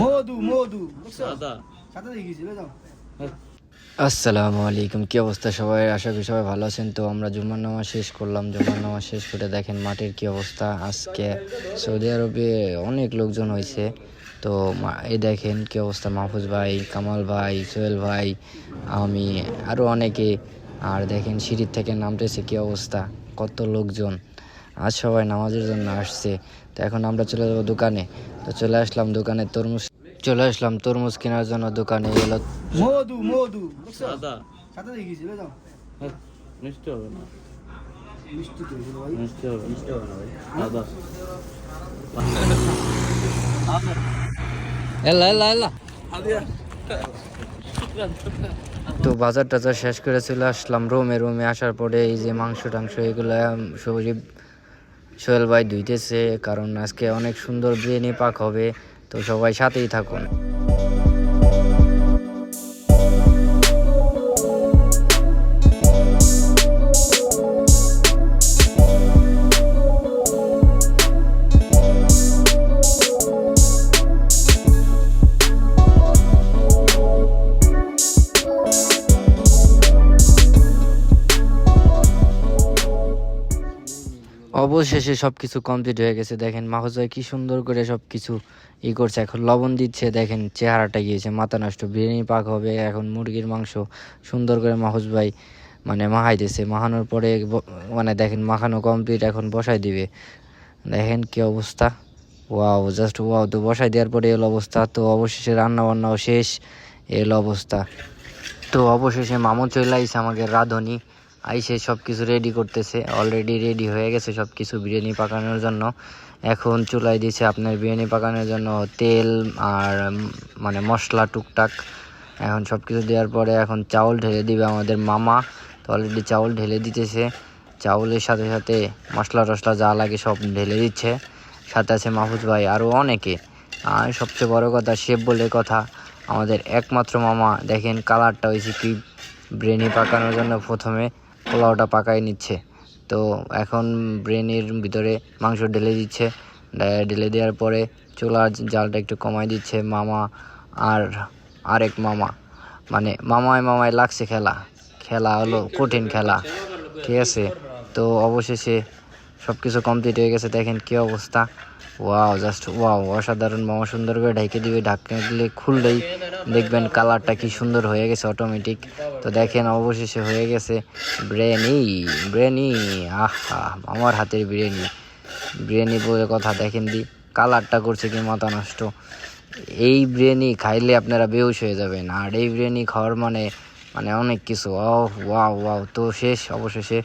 মধু মধু। সাদা। সাথে দেখিয়েছিল যাও আসসালামু আলাইকুম কি অবস্থা সবাই? আশা করি সবাই ভালো আছেন। তো আমরা জুমার নামাজ শেষ করলাম। জুমার নামাজ শেষ করে দেখেন মাটির কি অবস্থা। আজকে সৌদি আরবে অনেক লোকজন হয়েছে। তো এই দেখেন কি অবস্থা। মাহফুজ ভাই কামাল ভাই সোহেল ভাই আমি আরও অনেকে। আর দেখেন সিঁড়ির থেকে নামতেছে কি অবস্থা। কত লোকজন। আজ সবাই নামাজের জন্য আসছে। তো এখন আমরা চলে যাব দোকানে। তো চলে আসলাম দোকানে তরমুজ। চলে আসলাম তরমুজ কেনার জন্য দোকানে এলো মধু মধু। সাদা। সাথে দেখিয়েছিল যাও মিষ্টি হবে না। মিষ্টি তো ভাই। মিষ্টি হবে মিষ্টি হবে না ভাই। সাদা। এলা এলা এলা। তো বাজার টাজার শেষ করে চলে আসলাম রুমে। রুমে আসার পরে এই যে মাংস টাংস এগুলো সবজি সোহেল ভাই ধুইতেছে কারণ আজকে অনেক সুন্দর বিরিয়ানি পাক হবে তো সবাই সাথেই থাকুন। অবশেষে সব কিছু কমপ্লিট হয়ে গেছে। দেখেন মাহফুজ ভাই কি সুন্দর করে সব কিছু ই করছে। এখন লবণ দিচ্ছে, দেখেন চেহারাটা গিয়েছে, মাথা নষ্ট, বিরিয়ানি পাক হবে, এখন মুরগির মাংস সুন্দর করে মাহফুজ ভাই মানে মাহাইতেছে মাহানোর পরে মানে দেখেন মাখানো কমপ্লিট এখন বসাই দিবে। দেখেন কি অবস্থা। ওয়াও জাস্ট ওয়াও, তো বসাই দেওয়ার পরে এলো অবস্থা। তো অবশেষে রান্না বান্নাও শেষ, এলো অবস্থা। তো অবশেষে মামু চলে আইসে আমাকে রাঁধুনি। আইসে সব কিছু রেডি করতেছে অলরেডি রেডি হয়ে গেছে সব কিছু বিরিয়ানি পাকানোর জন্য। এখন চুলাই দিয়েছে আপনার বিরিয়ানি পাকানোর জন্য তেল আর মানে মশলা টুকটাক। এখন সব কিছু দেওয়ার পরে এখন চাউল ঢেলে দিবে আমাদের মামা। তো অলরেডি চাউল ঢেলে দিতেছে। চাউলের সাথে সাথে মশলা টশলা যা লাগে সব ঢেলে দিচ্ছে। সাথে আছে মাহফুজ ভাই আরও অনেকে। আর সবচেয়ে বড় কথা, শেফ বলে কথা, আমাদের একমাত্র মামা। দেখেন কালারটা হয়েছে কি ব্রেনি পাকানোর জন্য প্রথমে পোলাওটা পাকাই নিচ্ছে। তো এখন ব্রেনের ভিতরে মাংস ঢেলে দিচ্ছে। ঢেলে দেওয়ার পরে চুলার জালটা একটু কমাই দিচ্ছে মামা আর আরেক মামা। মানে মামায় মামায় লাগছে খেলা। খেলা হলো কঠিন খেলা। ঠিক আছে? তো অবশেষে সব কিছু কমপ্লিট হয়ে গেছে। দেখেন কি অবস্থা। Wow just wow. অসাধারণ মামা সুন্দর করে ঢেকে দিবে। ঢাকনা দিলে খুললেই দেখবেন কালারটা কি সুন্দর হয়ে গেছে অটোমেটিক তো দেখেন অবশেষে হয়ে গেছে ব্রেনি ব্রেনি আহা, আমার হাতের বিরিয়ানি বিরিয়ানি বলে কথা দেখেন দি, কালারটা করছে কি মাথা নষ্ট। এই বিরিয়ানি খাইলে আপনারা বেহুশ হয়ে যাবেন, আর এই বিরিয়ানি খাওয়ার মানে মানে অনেক কিছু। ও ওয়াও ওয়াও, তো শেষ, অবশেষে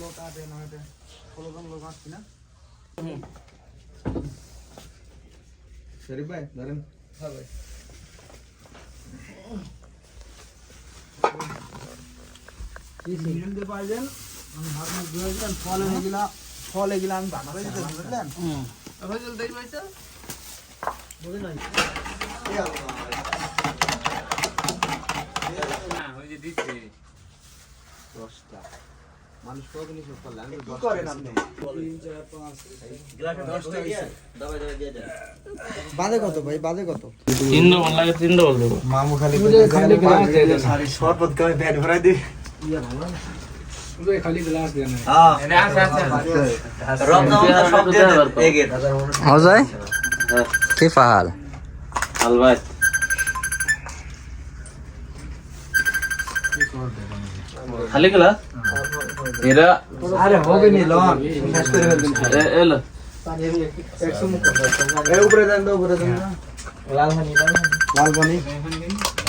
লোক আটে না আটে ষোলোজন লোক আসছি না শরীফ ভাই ধরেন। হ্যাঁ ভাই। ফল এগুলা ফল এগুলা আমি করে বুঝলেন? হয়েছিল দেই মানুষ কতদিনই সব করলেন কি করেন আপনি? তিন চার পাঁচ দশটা হয়েছে বাদে কত ভাই? বাদে কত? তিনটা বল লাগে তিনটা বল দেবো। মামু খালি খালি সারি শরবত করে পেট ভরাই দি খালি গ্লাস দেন অজয়? কি ফাহাল হাল খালি গেলা? এরা আরে হবে নি লন। শেষ করে ফেলবেন এ- এলো এ উপরে দেন তো উপরে দেন লাল পানি লাল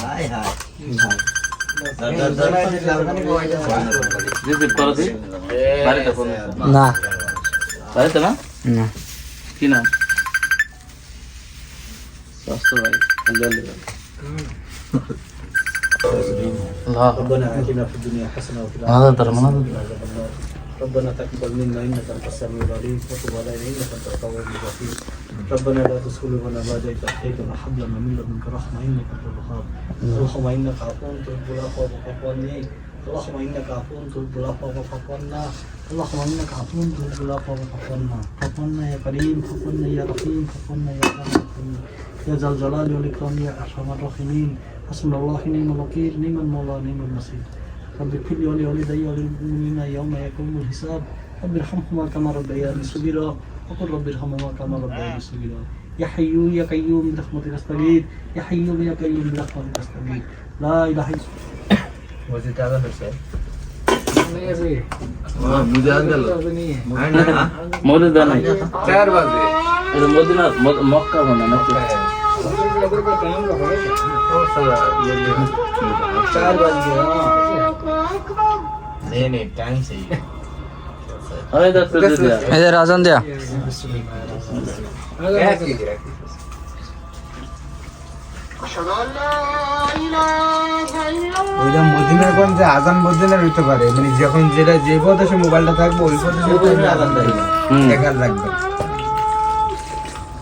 হাই হাই ফোন না। বাড়িতে না? না। কি নাম? স্বাস্থ্য ভাই ربنا آتنا في الدنيا حسنة وفي الآخرة حسنة ربنا تقبل منا إنك أنت السميع العليم وتب علينا إنك أنت التواب الرحيم ربنا لا تسكل ولا بعد إذ أحييتنا حب لنا من لدنك رحمة إنك أنت الوهاب اللهم إنك عفو تحب العفو فاعف عني اللهم إنك عفو تحب العفو فاعف عنا اللهم إنك عفو تحب العفو فاعف عنا فاعف عنا يا كريم فاعف عنا يا رحيم فاعف عنا يا أرحم الراحمين يا ذا الجلال والإكرام يا أرحم الراحمين حسبنا الله نعم الوكيل نعم المولى نعم النصير رب اغفر لي ولوالدي وللمؤمنين يوم يقوم الحساب رب ارحمهما كما ربياني صغيرا وقل رب ارحمهما كما ربياني صغيرا يا حي يا قيوم برحمتك استغيث يا حي يا قيوم برحمتك استغيث لا اله الا মদিনা নাই এটা মদিনা ম- মক্কা বানা নাকি चार बज गए আরে দেখতে দিদি এই যে রাজন দেয়া ওইটা মদিনাগঞ্জে আজান মদিনার হইতে পারে মানে যখন যেটা যে পথে সে মোবাইলটা থাকবে ওই পথে সে টাইমে আজান দেবে হুম। দেখার রাখবে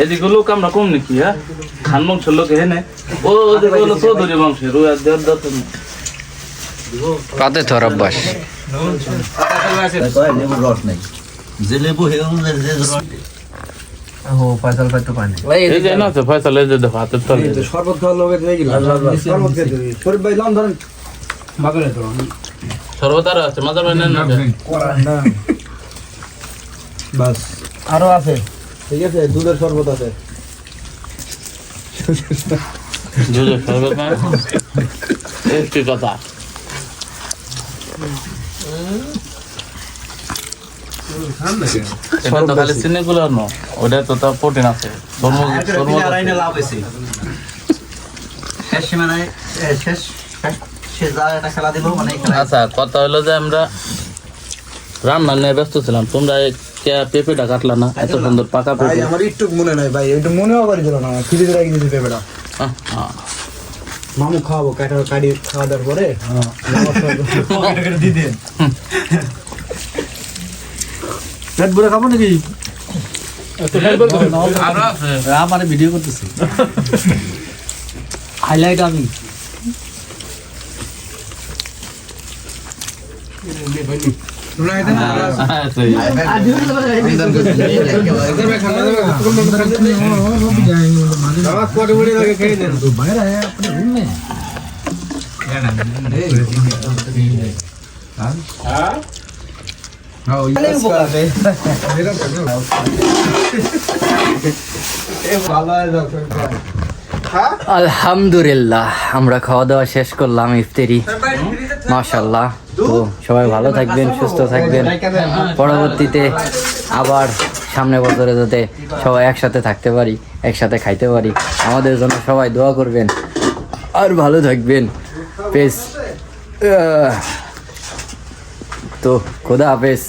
এদিক- লোক আমরা কম নাকি হ্যাঁ খান বংশের লোক হেনে ও ওদিকে হলো চৌধুরী বংশের ও আর দেড় দশ পাতে থর অভ্যাস ও ফয়সাল ভাই তো পানি এই যে না তো ফয়সাল এই যে দেখো হাতের তলে। তো শরবত খাওয়ার লোকে দিয়ে গেলাম শরবত খেতে শরীফ ভাই লন ধরেন। বাগলে তো। সর্বত আরও আছে মাজার ভাই নেন না। বাস। আরও আছে। ঠিক আছে দুধের শরবত আছে। দুধের না? একটি কথা? এটা তো খালি ওটা তো তার প্রোটিন আছে। মানে আচ্ছা কথা হলো যে আমরা রান্না নিয়ে ব্যস্ত ছিলাম। তোমরা কে পেঁপেটা কাটলা না? এত সুন্দর পাকা পেঁপে। আমার একটু মনে নাই ভাই একটু মনেও করি দিল না। দিতে পেবেটা আহ, আহ। মামু খাওয়াবো কাটা কাটি খাওয়া দাওয়ার পরে? পেট ভরে খাব নাকি? আমার ভিডিও করতেছি। হাইলাইট আমি। হ্যাঁ, সেই। আলহামদুলিল্লাহ আমরা খাওয়া দাওয়া শেষ করলাম ইফতারি। মাশাল্লাহ তো সবাই ভালো থাকবেন সুস্থ থাকবেন। পরবর্তীতে আবার সামনে বছরে যাতে সবাই একসাথে থাকতে পারি একসাথে খাইতে পারি আমাদের জন্য সবাই দোয়া করবেন। আর ভালো থাকবেন। পেস তো খোদা হাফেজ।